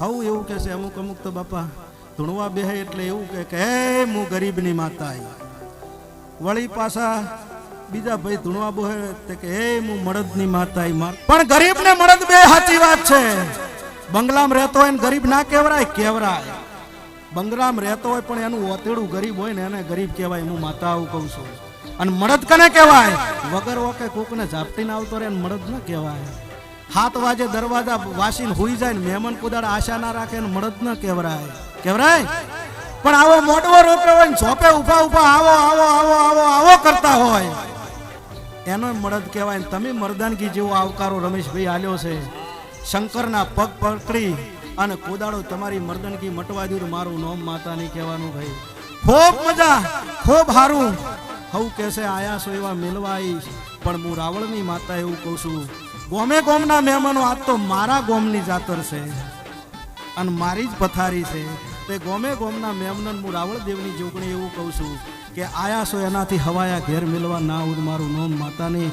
હવ એવું કે છે, અમુક અમુક તો બાપા ધૂણવા બેહે એટલે એવું કે કે, હે, હું ગરીબની માતા વળી પાછા બીજા ભાઈ ધૂણવા બોહે તે કે, હે, હું મળદની માતા પણ ગરીબ ને મળદ બે સાચી વાત છે. બંગલામાં રહેતો હોય ને ગરીબ ના કહેવરાય કહેવરાય બંગલામાં રહેતો હોય પણ એનું ઓતેડું ગરીબ હોય ને એને ગરીબ કહેવાય, હું માતા આવું કહું છું. અને મળદ કને કહેવાય? વગર ઓકે કોકને ઝાપટીને આવતો રહે મળદ ન કહેવાય. સાત વાજે દરવાજા વાસીને હોઈ જાય ને મહેમાન કુદાડ આશા ના રાખે ને મળદ ન કહેવરાય કહેવરાય પણ આવો મોટવો રોક્યો હોય ઝોપે ઊભા ઊભા આવો આવો આવો આવો આવો કરતા હોય. એનો મળદ કહેવાય તમે મરદાનગી જેવો આવકારો રમેશભાઈ આલ્યો છે. શંકરના પગ પકડી અને કોદાળો તમારી મર્દનગી મટવા દીધું મારું નોમ માતા નહીં કહેવાનું ભાઈ. ખૂબ મજા, ખૂબ હારું. હવ કહેશે આયા છો એવા મેલવા આવીશ પણ હું રાવણની માતા એવું કહું છું. ગોમે ગોમના મહેમાનો આજ તો મારા ગોમની જાતર છે. અને મારી જ પથારી છે. તે ગોમે ગોમના મહેમાનન હું રાવળ દેવની જોગણી એવું કહું છું કે આયા સો એનાથી હવાયા ઘેર મિલવા ના ઉદ મારું નોમ માતાની.